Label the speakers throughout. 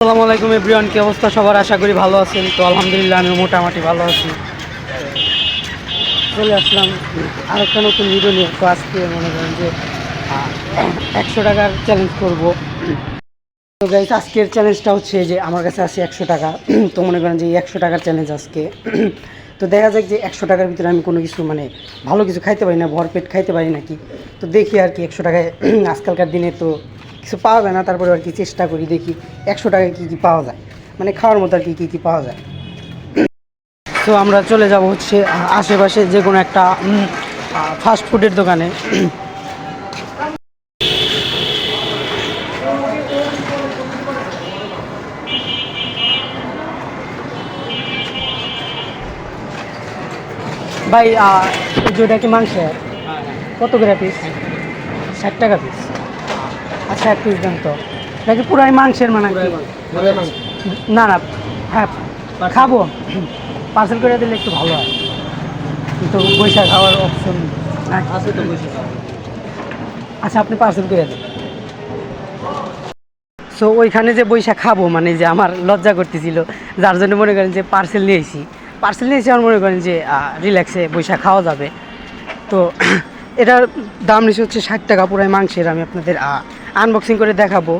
Speaker 1: আসসালামু আলাইকুম এভরিওয়ান, কি অবস্থা? সবার আশা করি ভালো আছেন। তো আলহামদুলিল্লাহ আমি মোটামুটি ভালো আছি। চলে আসলাম আর একটা নতুন ভিডিও নিয়ে। তো আজকে মনে করেন যে একশো টাকার চ্যালেঞ্জ করব। তো গাইস আজকের চ্যালেঞ্জটা হচ্ছে যে, আমার কাছে আছে একশো টাকা। তো মনে করেন যে একশো টাকার চ্যালেঞ্জ আজকে। তো দেখা যাক যে একশো টাকার ভিতরে আমি কোনো কিছু মানে ভালো কিছু খাইতে পারি না, ভরপেট খাইতে পারি নাকি। তো দেখি আর কি একশো টাকায়, আজকালকার দিনে তো কিছু পাওয়া যায় না তারপরে আর কি চেষ্টা করি দেখি একশো টাকায় কী কী পাওয়া যায়। মানে খাওয়ার মতো আর কি কী কী পাওয়া যায়। তো আমরা চলে যাব হচ্ছে আশেপাশে যে কোনো একটা ফাস্ট ফুডের দোকানে। ভাই আ, এই যে ওটা কি মাংসের? কত করে পিস ষাট টাকা পিস আচ্ছা এক পিস দেন তো এটা কি পুরাই মাংসের মানে না না হ্যাঁ খাব। পার্সেল করে দিলে একটু ভালো হয়। কিন্তু বৈশাখ খাওয়ার অপশন
Speaker 2: আছে তো
Speaker 1: আচ্ছা আপনি পার্সেল করে দিন। সো ওইখানে যে বৈশাখ খাব মানে যে আমার লজ্জা করতেছিল যার জন্য মনে করেন যে পার্সেল নিয়েছি পার্সেল নিয়েছি আমার মনে করেন যে রিল্যাক্সে বৈশা খাওয়া যাবে। তো এটার দাম নিচে হচ্ছে ষাট টাকা পুরাই মাংসের আমি আপনাদের আনবক্সিং করে দেখাবো।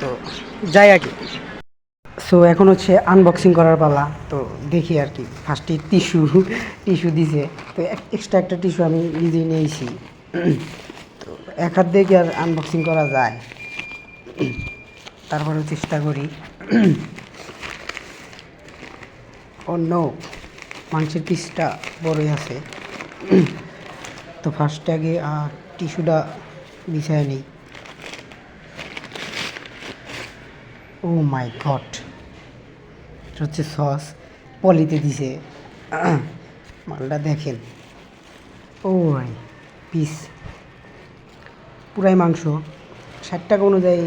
Speaker 1: তো যাই আর কি সো এখন হচ্ছে আনবক্সিং করার পালা। তো দেখি আর কি। ফার্স্টে টিস্যু টিস্যু দিছে। তো এক্সট্রা একটা টিস্যু আমি নিজেই নিয়েছি। তো এক হাত দিয়ে কি আর আনবক্সিং করা যায়? তারপরেও চেষ্টা করি। অন্য মাংসের পিসটা বড়ই আছে। তো ফার্স্টে আগে টিস্যুটা বিছায় নিই। ও মাই গড এটা হচ্ছে সস। পলিতে দিছে। মালটা দেখেন। Oh my piece. পুরাই মাংস। ষাট টাকা অনুযায়ী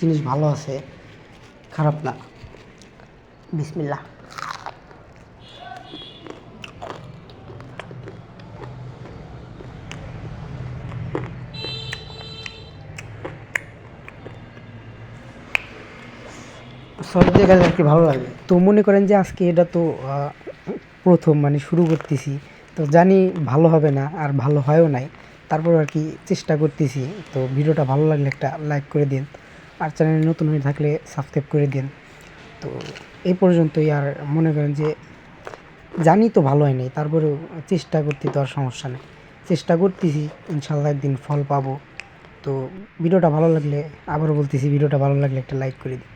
Speaker 1: জিনিস ভালো আছে। খারাপ না। বিসমিল্লা সব জায়গায় আর কি ভালো লাগে। তো মনে করেন যে আজকে এটা তো প্রথম মানে শুরু করতেছি। তো জানি ভালো হবে না আর ভালো হয়ও নাই। তারপর আর কি চেষ্টা করতেছি। তো ভিডিওটা ভালো লাগলে একটা লাইক করে দিন। আর চ্যানেলে নতুন হয়ে থাকলে সাবস্ক্রাইব করে দিন। তো এই পর্যন্তই আর মনে করেন যে জানি তো ভালো হয় নাই, তারপরেও চেষ্টা করতে তো আর সমস্যা নেই। চেষ্টা করতেছি, ইনশাল্লাহ একদিন ফল পাবো। তো ভিডিওটা ভালো লাগলে, আবারও বলতেছি, ভিডিওটা ভালো লাগলে একটা লাইক করে দিন।